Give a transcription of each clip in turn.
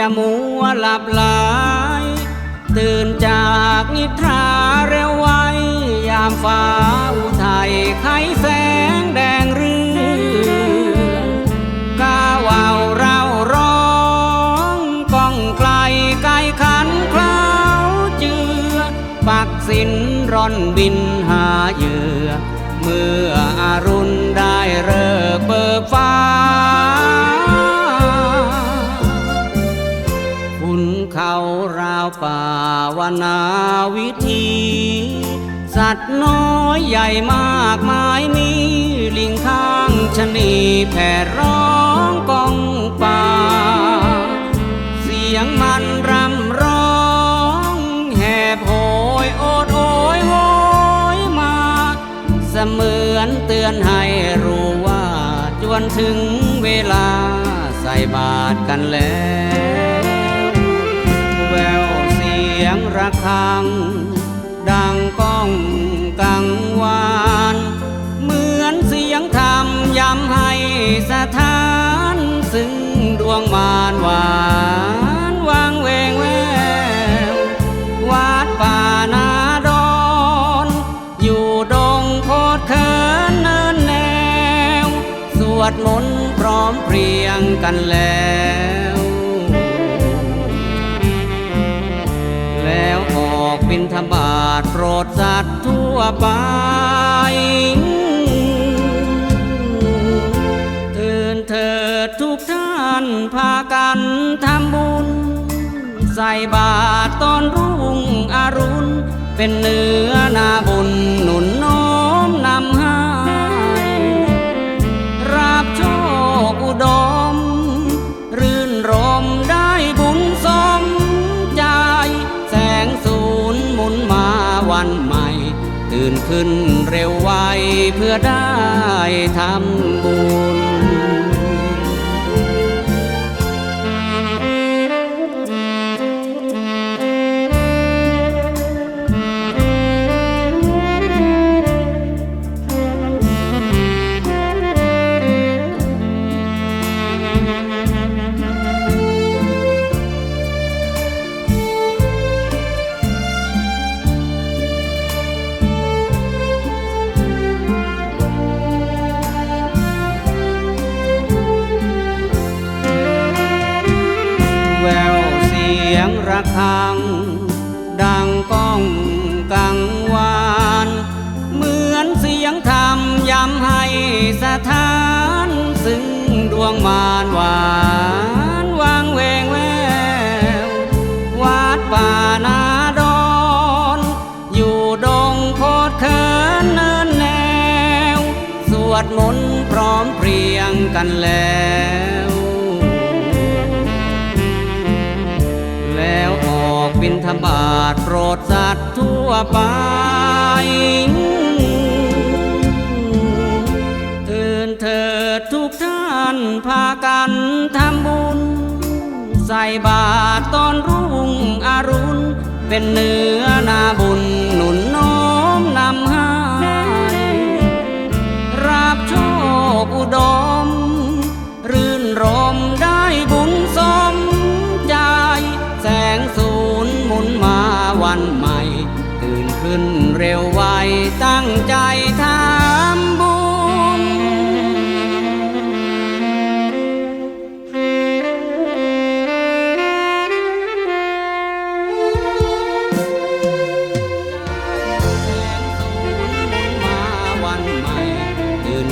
อย่ามัวหลับไหลตื่นจากนิทราเร็วไวยามฟ้าอุทัยไขแสงแดงเรืองกาวาวเราร้องก้องไกลไกลขันคล้าวเจือ ปักสินร่อนบินหาเหยื่อ เมื่ออรุณได้เลิ ราวป่าวนาวิธี สัตว์น้อยใหญ่มากมายมีลิงข้างชะนีแผ่ร้องกองป่า เสียงมันรำร้องแหบโหยโอดโอยโหยมา เสมือนเตือนให้รู้ว่าจวนถึงเวลาใส่บาตรกันแล้ว ยงระฆัง ดังก้องกังวาน เหมือนเสียงธรรมย้ำให้สถานซึ่งดวงมารหวานวางเวงแวววัดป่านาดอนอยู่ดงโคดเคินเนินแนว สวดมนต์พร้อมเพรียงกันแล้วแล้ว บินธบาตโปรดสัตว์ทั่วไป ตื่นเถิดทุกท่านพากันทำบุญ ใส่บาตรตอนรุ่งอรุณ เป็นเนื้อนาบุญหนุนน้อ ตื่นขึ้นเร็วไวเพื่อได้ทำบุญ งระฆัง ดังก้องกังวาน เหมือนเสียงธรรมย้ำให้สถาน ซึ่งดวงมารหวานวางเวงแวววัดป่านาดอนอยู่ดงโคดเคินเนินแนว สวดมนต์พร้อมเพรียงกันแล้ว บินธบาตโปรดสัตว์ทั่วไปตื่นเถิดทุกท่านพากันทำบุญ ใส่บาตรตอนรุ่งอรุณ เป็นเนื้อนาบุญหนุนน้อ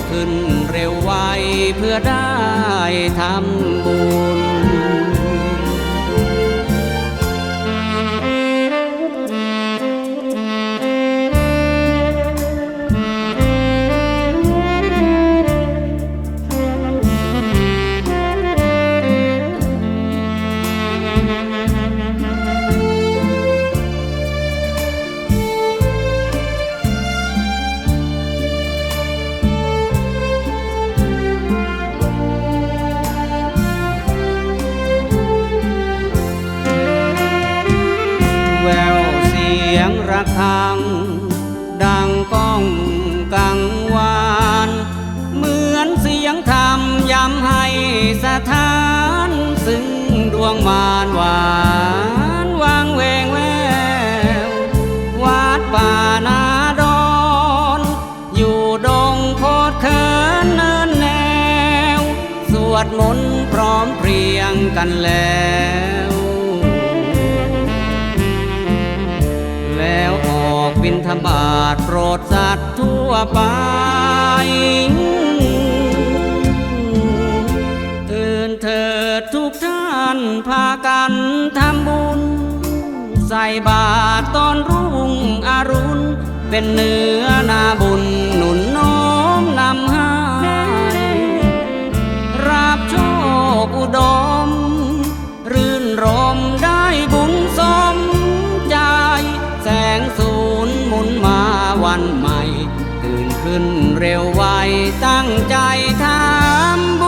ขึ้นเร็วไวเพื่อได้ทำบุญ ระฆัง ดังก้องกังวาน เหมือนเสียงธรรมย้ำให้สถานซึ่งดวงมานหวานวางเวงแวววัดป่านาดอนอยู่ดงโคดเคินเนินแนว สวดมนต์พร้อมเพรียงกันแล้วแล้ว บินธบาตโปรดสัตว์ทั่วไป ตื่นเถิดทุกท่านพากันทำบุญ ใส่บาตรตอนรุ่งอรุณ เป็นเนื้อนาบุญ นเร็วไวตั้งใจทำบุ